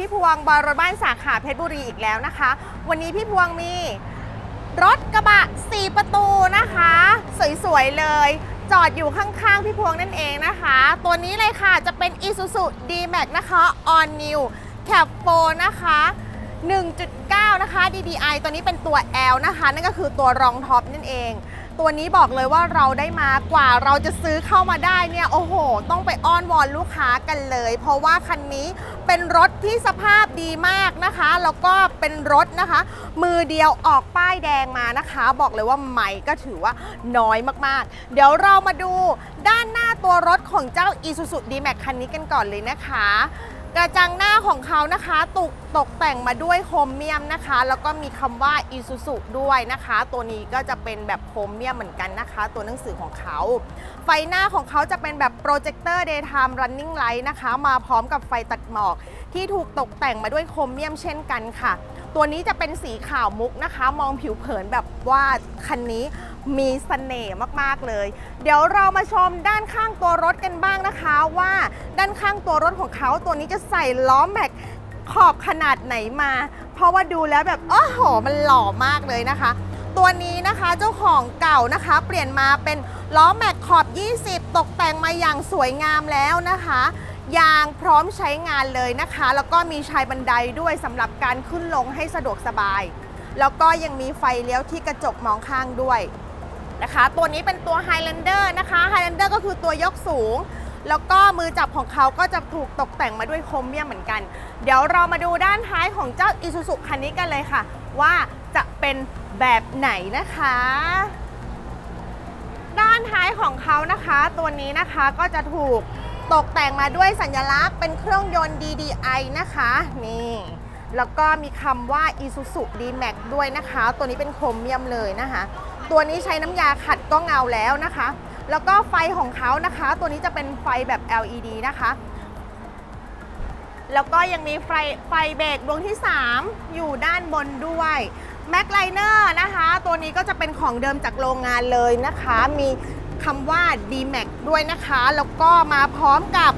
พี่พวงบารถบ้านสาขาเพชรบุรีอีกแล้วนะคะ วันนี้พี่พวงมีรถกระบะ 4 ประตูนะคะ สวยๆเลย จอดอยู่ข้างๆพี่พวงนั่นเองนะคะ ตัวนี้เลยค่ะจะเป็น Isuzu D-Max นะคะ On New Cap 4นะคะ 1.9 นะคะ DDI ตัวนี้เป็นตัว L นะคะ นั่นก็คือตัวรองท็อปนั่นเอง ตัวนี้บอกเลยว่าเราได้มากว่าเราจะซื้อเข้ามาได้เนี่ยโอ้โห ต้องไปอ้อนวอนลูกค้ากันเลย เพราะว่าคันนี้เป็นรถที่สภาพดีมากนะคะ แล้วก็เป็นรถนะคะ มือเดียวออกป้ายแดงมานะคะ บอกเลยว่าใหม่ก็ถือว่าน้อยมากๆ เดี๋ยวเรามาดูด้านหน้าตัวรถของเจ้า Isuzu D-Max คันนี้กันก่อนเลยนะคะ กระจังหน้าของเขานะคะตกตกแต่งมาด้วยโครเมียมนะคะ แล้วก็มีคำว่า Isuzu ด้วยนะคะ ตัวนี้ก็จะเป็นแบบโครเมียมเหมือนกันนะคะ ตัวหนังสือของเขา ไฟหน้าของเขาจะเป็นแบบโปรเจคเตอร์ daytime running light นะคะ มาพร้อมกับไฟตัดหมอก ที่ถูกตกแต่งมาด้วยโครเมียมเช่นกันค่ะ ตัวนี้จะเป็นสีขาวมุกนะคะ มองผิวเผินแบบว่าคันนี้มีเสน่ห์มากๆเลย เดี๋ยวเรามาชมด้านข้างตัวรถกันบ้างนะคะว่าด้านข้างตัวรถของเขาตัวนี้จะใส่ล้อแม็กขอบขนาดไหนมา เพราะว่าดูแล้วแบบโอ้โหมันหล่อมากเลยนะคะ ตัวนี้นะคะเจ้าของเก่านะคะ เปลี่ยนมาเป็นล้อแม็กขอบ 20 ตกแต่งมาอย่างสวยงามแล้วนะคะ ยางพร้อมใช้งานเลยนะคะ แล้วก็มีชายบันไดด้วยสำหรับการขึ้นลงให้สะดวกสบาย แล้วก็ยังมีไฟเลี้ยวที่กระจกมองข้างด้วยนะคะ ตัวนี้เป็นตัว Highlander นะคะ Highlander ก็คือตัวยกสูง แล้วก็มือจับของเขาก็จะถูกตกแต่งมาด้วยโครเมียมเหมือนกัน เดี๋ยวเรามาดูด้านท้ายของเจ้า Isuzu คันนี้กันเลยค่ะ ว่าจะเป็นแบบไหนนะคะ ด้านท้ายของเขานะคะ ตัวนี้นะคะก็จะถูก ตกแต่งมาด้วยสัญลักษณ์เป็นเครื่องยนต์ DDI นะคะ นี่ แล้วก็มีคำว่า Isuzu D-Max ด้วยนะคะ ตัวนี้เป็นโครเมียมเลยนะคะ ตัวนี้ใช้น้ำยาขัดก็เงาแล้วนะคะ แล้วก็ไฟของเขานะคะ ตัวนี้จะเป็นไฟแบบ LED นะคะ แล้วก็ยังมีไฟไฟเบรกดวงที่ 3 อยู่ด้านบนด้วยแม็กไลเนอร์นะคะ ตัวนี้ก็จะเป็นของเดิมจากโรงงานเลยนะคะ มี คำว่า D-Max ด้วยนะคะ แล้วก็มาพร้อมกับ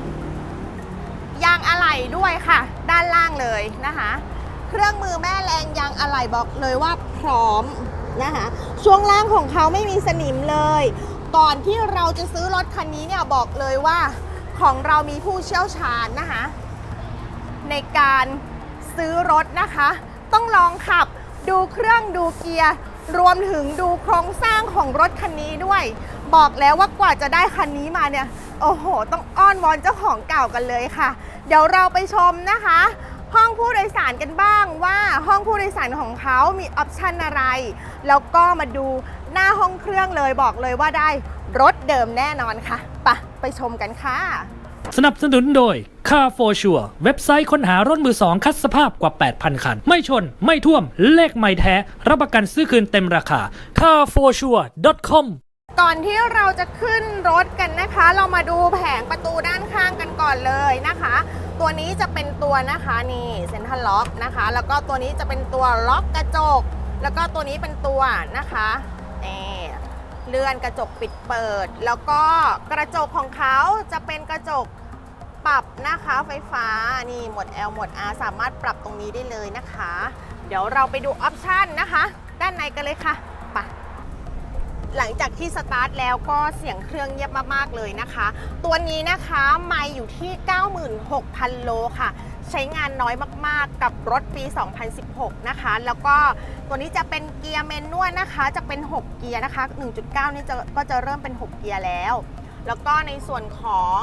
ยางอะไหล่ด้วยค่ะ ด้านล่างเลยนะคะ เครื่องมือแม่แรงยางอะไหล่บอกเลยว่าพร้อมนะคะช่วงล่างของเขาไม่มีสนิมเลย ก่อนที่เราจะซื้อรถคันนี้เนี่ยบอกเลยว่าของเรามีผู้เชี่ยวชาญนะคะ ในการซื้อรถนะคะ ต้องลองขับดูเครื่องดูเกียร์ รวมถึงดูโครงสร้างของรถคันนี้ด้วย บอกแล้วว่ากว่าจะได้คันนี้มาเนี่ย โอ้โห ต้องอ้อนวอนเจ้าของเก่ากันเลยค่ะ เดี๋ยวเราไปชมนะคะ ห้องผู้โดยสารกันบ้างว่าห้องผู้โดยสารของเขามีออปชันอะไร แล้วก็มาดูหน้าห้องเครื่องเลยบอกเลยว่าได้รถเดิมแน่นอนค่ะปะไปชมกันค่ะ สนับสนุนโดย Car for Sure เว็บไซต์ค้นหารถมือสองคัดสภาพกว่า 8,000 คัน ไม่ชน ไม่ท่วม เลขไม่แท้ รับประกันซื้อคืนเต็มราคา carforsure.com ก่อนที่เราจะขึ้นรถกันนะคะ เรามาดูแผงประตูด้านข้างกันก่อนเลยนะคะ ตัวนี้จะเป็นตัวนะคะนี่เซ็นทรัลล็อกนะคะ แล้วก็ตัวนี้จะเป็นตัวล็อกกระจก แล้วก็ตัวนี้เป็นตัวนะคะนี่เลื่อนกระจกปิดเปิด แล้วก็กระจกของเขาจะเป็นกระจกปรับนะคะไฟฟ้านี่หมด L หมด R สามารถปรับตรงนี้ได้เลยนะคะ เดี๋ยวเราไปดูออปชันนะคะ ด้านในกันเลยค่ะไป หลังจากที่สตาร์ทแล้วก็เสียงเครื่องเงียบมากๆเลยนะคะ ตัวนี้นะคะไม่อยู่ที่ 96,000 โลค่ะ ใช้งานน้อยมากๆกับรถปี 2016 นะคะ แล้วก็ตัวนี้จะเป็นเกียร์เมนนวลนะคะ จะเป็น 6 เกียร์นะคะ 1.9 นี่จะก็จะเริ่มเป็น 6 เกียร์แล้ว แล้วก็ในส่วนของ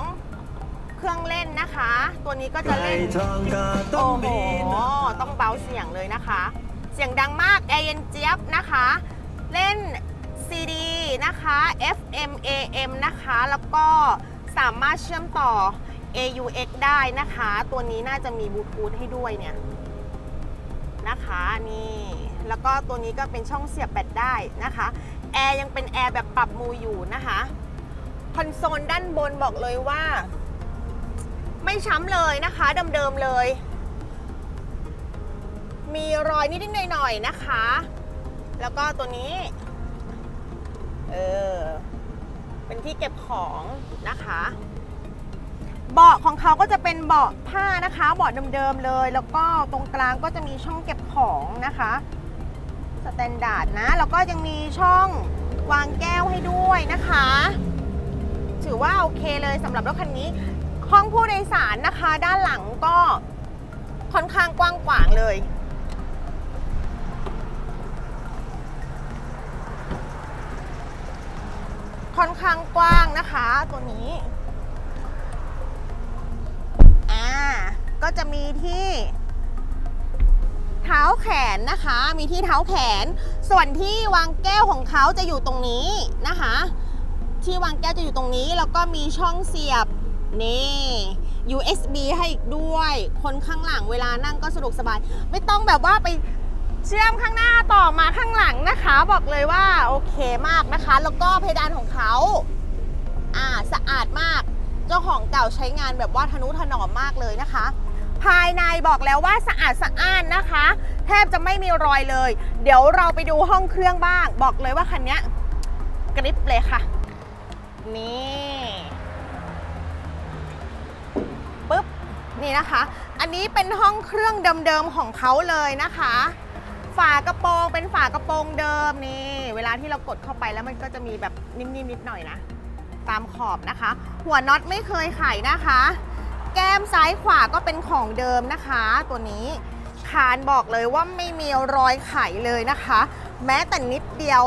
เครื่องเล่นนะคะ ตัวนี้ก็จะเล่น โอ้โห ต้องเบาเสียงเลยนะคะ เสียงดังมากแอร์เย็นเจี๊ยบนะคะ เล่น CD นะคะ FM AM นะคะ แล้วก็สามารถเชื่อมต่อ AUX ได้นะคะ ตัวนี้น่าจะมีบลูทูธให้ด้วยเนี่ยนะคะนี่แล้วก็ตัวนี้ก็เป็นช่องเสียบแบตได้นะคะแอร์ยังเป็นแอร์แบบปรับมูอยู่นะคะคอนโซลด้านบนบอกเลยว่า ไม่ช้ำเลยนะคะเดิมๆเลย มีรอยนิดๆหน่อยๆนะคะ แล้วก็ตัวนี้ เออ เป็น ที่เก็บของนะคะ เบาะของเขาก็จะเป็นเบาะผ้านะคะ เบาะเดิมๆเลย แล้วก็ตรงกลางก็จะมีช่องเก็บของนะคะสแตนดาร์ดนะ แล้วก็ยังมีช่องวางแก้วให้ด้วยนะคะ ถือว่าโอเคเลยสำหรับรถคันนี้ ห้องผู้โดยสารนะคะ ด้านหลังก็ค่อนข้างกว้างขวางเลย ค่อนข้างกว้างนะคะ ตัวนี้ อ่า ก็จะมีที่ เท้าแขนนะคะ มีที่เท้าแขน ส่วนที่วางแก้วของเขาจะอยู่ตรงนี้นะคะ ที่วางแก้วจะอยู่ตรงนี้ แล้วก็มีช่องเสียบ นี่ USB ให้อีกด้วย คนข้างหลังเวลานั่งก็สะดวกสบาย ไม่ต้องแบบว่าไป เชื่อมข้างหน้าต่อมาข้างหลังนะคะ บอกเลยว่าโอเคมากนะคะ แล้วก็เพดานของเขาอ่าสะอาดมากเจ้าของเก่าใช้งานแบบว่าทนุถนอมมากเลยนะคะ ภายในบอกแล้วว่าสะอาดสะอ้านนะคะ แทบจะไม่มีรอยเลย เดี๋ยวเราไปดูห้องเครื่องบ้าง บอกเลยว่าคันนี้กริปเลยค่ะ นี่ปุ๊บนี่นะคะ อันนี้เป็นห้องเครื่องเดิมๆของเขาเลยนะคะ ฝากระโปรงเป็นฝากระโปรงเดิมนี่ เวลาที่เรากดเข้าไปแล้วมันก็จะมีแบบนิ่มๆนิดหน่อยนะ ตามขอบนะคะ หัวน็อตไม่เคยไขนะคะ แก้มซ้ายขวาก็เป็นของเดิมนะคะ ตัวนี้คานบอกเลยว่าไม่มีรอยไขเลยนะคะ แม้แต่นิดเดียว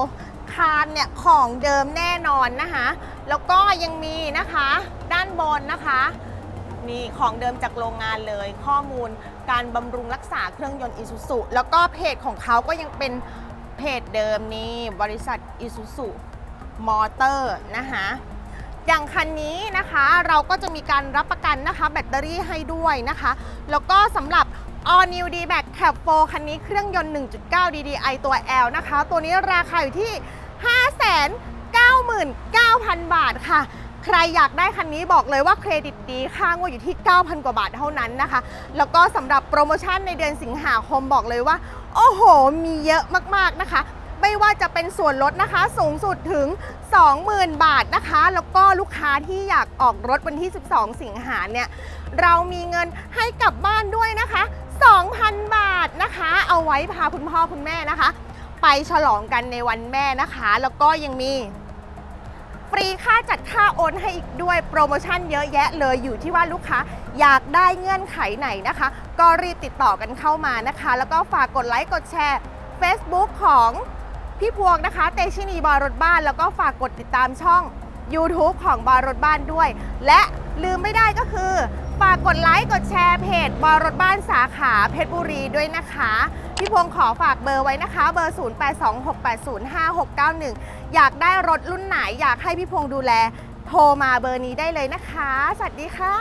คานเนี่ยของเดิมแน่นอนนะคะ แล้วก็ยังมีนะคะ ด้านบนนะคะ นี่ของเดิมจากโรงงานเลย ข้อมูลการบำรุงรักษาเครื่องยนต์ Isuzu แล้วก็เพจของเขาก็ยังเป็นเพจเดิมนี่บริษัท Isuzu มอเตอร์นะคะอย่างคันนี้นะคะเราก็จะมีการรับประกันนะคะ แบตเตอรี่ให้ด้วยนะคะ แล้วก็สำหรับ All New D Max Cab 4คันนี้เครื่องยนต์ 1.9 DDI ตัว L นะคะ ตัวนี้ราคาอยู่ที่ 599,000 บาทค่ะ ใครอยากได้คันนี้บอกเลยว่าเครดิตดีค่างวดอยู่ที่ 9,000 กว่าบาทเท่านั้นนะคะ แล้วก็สำหรับโปรโมชั่นในเดือนสิงหาคมบอกเลยว่า โอ้โห มีเยอะมากๆนะคะ ไม่ว่าจะเป็นส่วนลดนะคะ สูงสุดถึง 20,000 บาทนะคะ แล้วก็ลูกค้าที่อยากออกรถวันที่ 12 สิงหาเนี่ยเรามีเงินให้กลับบ้านด้วยนะคะ 2,000 บาทนะคะ เอาไว้พาคุณพ่อคุณแม่นะคะ ไปฉลองกันในวันแม่นะคะ แล้วก็ยังมี รีค่าจัดค่าโอนให้อีกด้วยโปรโมชั่นเยอะแยะเลยอยู่ที่ว่าลูกค้าอยากได้เงื่อนไขไหนนะคะ ก็รีบติดต่อกันเข้ามานะคะ แล้วก็ฝากกดไลค์กดแชร์ Facebook ของพี่พวงนะคะ เตชินีบารถบ้าน แล้วก็ฝากกดติดตามช่อง YouTube ของบารถบ้านด้วย และลืมไม่ได้ก็คือ ฝากกดไลค์กดแชร์เพจบอรถบ้านสาขาเพชรบุรีด้วยนะคะ พี่พวงขอฝากเบอร์ไว้นะคะ เบอร์ 0826805691 อยากได้รถรุ่นไหนอยากให้พี่พวงดูแล โทรมาเบอร์นี้ได้เลยนะคะ สวัสดีค่ะ